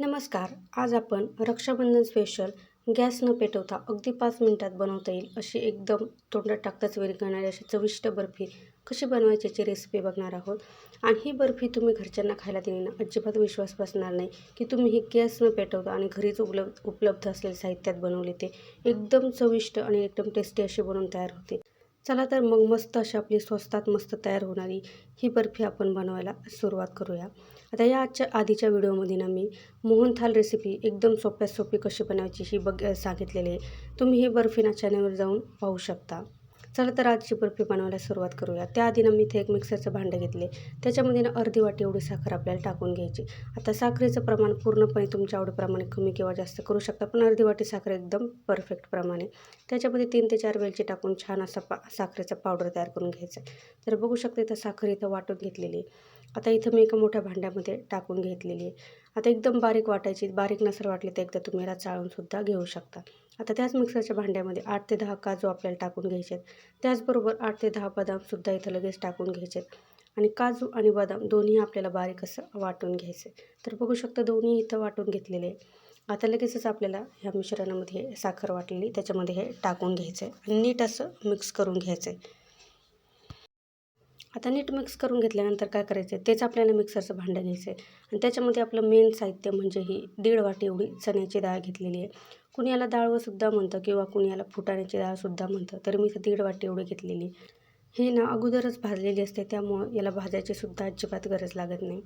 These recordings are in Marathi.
नमस्कार आज आपण रक्षाबंधन स्पेशल गॅस न पेटवता अगदी पाच मिनिटात बनवता येईल अशी एकदम तोंडात टाकताच वेळ करणारी अशी चविष्ट बर्फी कशी बनवायची रेसिपी बघणार आहोत. आणि ही बर्फी तुम्ही घरच्यांना खायला दिली ना अजिबात विश्वास बसणार नाही की तुम्ही ही गॅस न पेटवता आणि घरीच उपलब्ध उपलब्ध असलेल्या साहित्यात बनवली ते. एकदम चविष्ट आणि एकदम टेस्टी अशी बनवून तयार होते. चला तर मग मस्त अशी आपली स्वस्तात मस्त तयार होणारी ही बर्फी आपण बनवायला सुरुवात करूया. आता या आजच्या आधीच्या व्हिडिओमध्ये ना मी मोहनथाल रेसिपी एकदम सोप्यात सोपी कशी बनवायची ही बघ सांगितलेली आहे. तुम्ही ही बर्फीना चॅनलवर जाऊन पाहू शकता. चला तर आजची बर्फी बनवायला सुरुवात करूया. त्याआधी ना मी इथे एक मिक्सरचं भांडं घेतले. त्याच्यामध्ये ना अर्धी वाटी एवढी साखर आपल्याला टाकून घ्यायची. आता साखरेचं प्रमाण पूर्णपणे तुमच्या आवडीप्रमाणे कमी किंवा जास्त करू शकता पण अर्धी वाटी साखर एकदम परफेक्ट प्रमाणे. त्याच्यामध्ये तीन ते चार वेलची टाकून छान असा पा साखरेचा पावडर तयार करून घ्यायचा तर बघू शकता इथं साखर इथं वाटून घेतलेली आता इथं मी एका मोठ्या भांड्यामध्ये टाकून घेतलेली आहे. आता एकदम बारीक वाटायची बारीक नसर वाटली तर एकदा तुम्ही याला चाळूनसुद्धा घेऊ शकता. आता त्याच मिक्सरच्या भांड्यामध्ये आठ ते दहा काजू आपल्याला टाकून घ्यायचे आहेत. त्याचबरोबर आठ ते दहा बदामसुद्धा इथं लगेच टाकून घ्यायचे आहेत. आणि काजू आणि बदाम दोन्ही आपल्याला बारीक असं वाटून घ्यायचं तर बघू शकता दोन्ही इथं वाटून घेतलेले आहे आता लगेचच आपल्याला ह्या मिश्रणामध्ये साखर वाटलेली त्याच्यामध्ये हे टाकून घ्यायचं आहे. आणि नीट असं मिक्स करून घ्यायचं आहे. आता नीट मिक्स करून घेतल्यानंतर काय करायचं आहे तेच आपल्याला मिक्सरचं भांडं घ्यायचं आहे आणि त्याच्यामध्ये आपलं मेन साहित्य म्हणजे ही दीड वाटी एवढी चण्याची डाळ घेतलेली आहे. कुणी याला डाळवंसुद्धा म्हणतं किंवा कुणी याला फुटाण्याची डाळसुद्धा म्हणतं तर मी इथं दीड वाटी एवढी घेतलेली ही ना अगोदरच भाजलेली असते त्यामुळं याला भाजायची सुद्धा अजिबात गरज लागत नाही.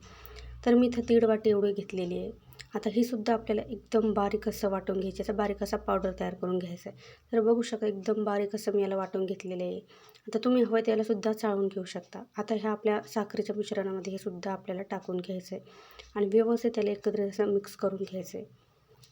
तर मी इथं दीड वाटी एवढी घेतलेली आहे. आता ही सुद्धा आपल्याला एकदम बारीक असं वाटून घ्यायचं याचा बारीक असा पावडर तयार करून घ्यायचा आहे. तर बघू शकता एकदम बारीक असं मी याला वाटून घेतलेलं आहे. आता तुम्ही हवं त्याला सुद्धा चाळून घेऊ शकता. आता ह्या आपल्या साखरेच्या मिश्रणामध्ये हे सुद्धा आपल्याला टाकून घ्यायचं आहे आणि व्यवस्थित त्याला एकत्र असं मिक्स करून घ्यायचं आहे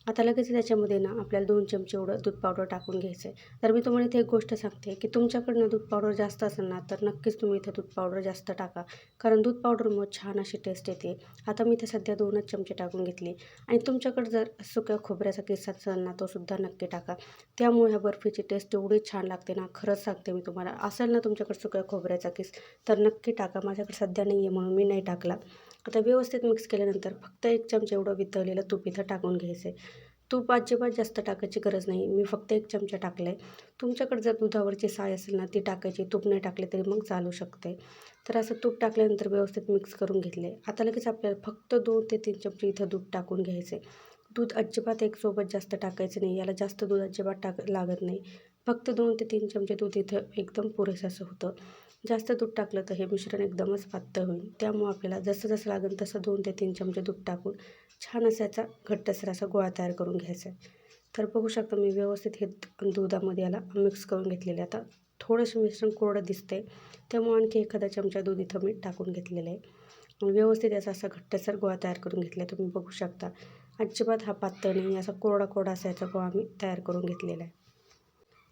आता लगेच त्याच्यामध्ये ना आपल्याला दोन चमचे एवढं दूध पावडर टाकून घ्यायचं आहे तर मी तुम्हाला इथे एक गोष्ट सांगते की तुमच्याकडनं दूध पावडर जास्त असेल ना तर नक्कीच तुम्ही इथं दूध पावडर जास्त टाका. कारण दूध पावडरमुळे छान अशी टेस्ट येते. आता मी इथे सध्या दोनच चमचे टाकून घेतली. आणि तुमच्याकडे जर सुक्या खोबऱ्याचा किस्सा असेल ना तो सुद्धा नक्की टाका. त्यामुळे ह्या बर्फीची टेस्ट एवढी छान लागते ना खरंच सांगते मी तुम्हाला. असेल ना तुमच्याकडे सुक्या खोबऱ्याचा किस तर नक्की टाका. माझ्याकडे सध्या नाही आहे म्हणून मी नाही टाकला. आता व्यवस्थित मिक्स केल्यानंतर फक्त एक चमचा एवढं वितळलेलं तूप इथं टाकून घ्यायचं आहे तूप अजिबात जास्त टाकायची गरज नाही. मी फक्त एक चमचा टाकला आहे तुमच्याकडे जर दुधावरची साय असेल ना ती टाकायची. तूप नाही टाकले तरी मग चालू शकते. तर असं तूप टाकल्यानंतर व्यवस्थित मिक्स करून घेतले. आता लगेच आपल्याला फक्त दोन ते तीन चमचे इथं दूध टाकून घ्यायचे दूध अजिबात एक सोबत जास्त टाकायचं नाही. याला जास्त दूध अजिबात टाक लागत नाही. फक्त दोन ते तीन चमचे दूध इथं एकदम पुरेसं असं होतं. जास्त दूध टाकलं तर हे मिश्रण एकदमच पातळ होईल. त्यामुळं आपल्याला जसं जसं लागेल तसं दोन ते तीन चमचे दूध टाकून छान असायचा घट्टसर असा गोळा तयार करून घ्यायचा आहे. तर बघू शकता मी व्यवस्थित हे दुधामध्ये याला मिक्स करून घेतलेले आता थोडंसं मिश्रण कोरडं दिसते त्यामुळे आणखी एखादा चमचा दूध इथं मी टाकून घेतलेलं आहे. व्यवस्थित याचा असा घट्टसर गोळा तयार करून घेतला आहे. तुम्ही बघू शकता. अजिबात हा पातळ नाही. असा कोरडा कोरडा असा याचा गोळा मी तयार करून घेतलेला आहे.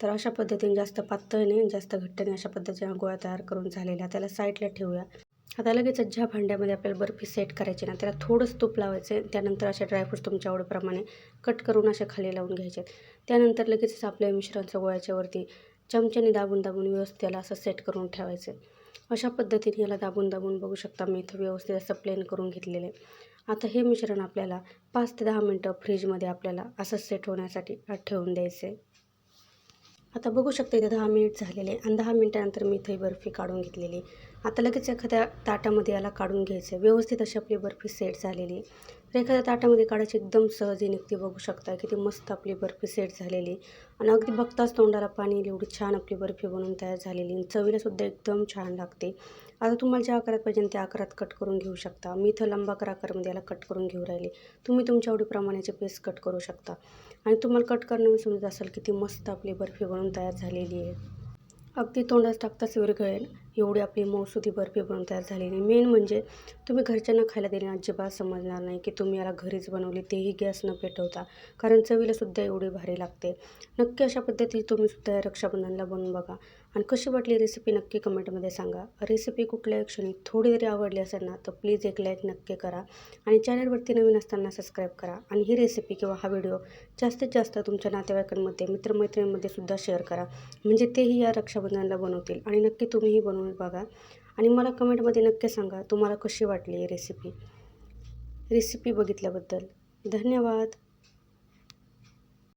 तर अशा पद्धतीने जास्त पातळ नाही जास्त घट्ट नाही अशा पद्धतीने गोळा तयार करून झालेला त्याला साईडला ठेवूया. आता लगेचच ज्या भांड्यामध्ये आपल्याला बर्फी सेट करायची ना त्याला थोडंच तूप लावायचं आहे. त्यानंतर असे ड्रायफ्रूट्स तुमच्या आवडीप्रमाणे कट करून असे खाली लावून घ्यायचे त्यानंतर लगेचच आपल्या मिश्रणचं गोळ्याच्यावरती चमच्याने दाबून दाबून व्यवस्थित त्याला असं सेट करून ठेवायचं अशा पद्धतीने याला दाबून दाबून बघू शकता मी इथं व्यवस्थित असं प्लेन करून घेतलेले आता हे मिश्रण आपल्याला पाच ते दहा मिनटं फ्रीजमध्ये आपल्याला असं सेट होण्यासाठी ठेवून द्यायचं आहे. आता बघू शकता इथे दहा मिनिट झालेले आणि दहा मिनिटानंतर मी इथे बर्फी काढून घेतलेली. आता लगेच एखाद्या ताटामध्ये याला काढून घ्यायचं. आहे व्यवस्थित अशी आपली बर्फी सेट झालेली. एखाद्या ताटामध्ये काढायची एकदम सहज निघते. बघू शकता किती मस्त आपली बर्फी सेट झालेली. आणि अगदी बघताच तोंडाला पाणी एवढी छान आपली बर्फी बनवून तयार झालेली. आणि चवीलासुद्धा एकदम छान लागते. आता तुम्हाला ज्या आकारात पाहिजे त्या आकारात कट करून घेऊ शकता. मी इथं लंबाकर आकारामध्ये याला कट करून घेऊ राहिले. तुम्ही तुमच्या आवडीप्रमाणेचे पीस कट करू शकता. आणि तुम्हाला कट करणं समजत असेल किती मस्त आपली बर्फी बनवून तयार झालेली आहे. अगदी तोंडात टाकताच विरघळेल एवढी आपली मौसुदी बर्फी बनवून तयार झालेली. मेन म्हणजे तुम्ही घरच्यांना खायला देणे अजिबात समजणार नाही की तुम्ही याला घरीच बनवली तेही गॅस न पेटवता. कारण चवीलासुद्धा एवढी भारी लागते. नक्की अशा पद्धतीने तुम्हीसुद्धा या रक्षाबंधनला बनवून बघा. आणि कशी वाटली रेसिपी नक्की कमेंटमध्ये सांगा. रेसिपी कुठल्याही क्षणी थोडी जरी आवडली असेल ना तर प्लीज एक लाईक नक्की करा. आणि चॅनलवरती नवीन असताना सबस्क्राईब करा. आणि ही रेसिपी किंवा हा व्हिडिओ जास्तीत जास्त तुमच्या नातेवाईकांमध्ये मित्रमैत्रिणींमध्ये सुद्धा शेअर करा. म्हणजे तेही या रक्षाबंधनाला बनवतील. आणि नक्की तुम्हीही बनवून बघा. आणि मला कमेंटमध्ये नक्की सांगा तुम्हाला कशी वाटली ही रेसिपी रेसिपी बघितल्याबद्दल. धन्यवाद.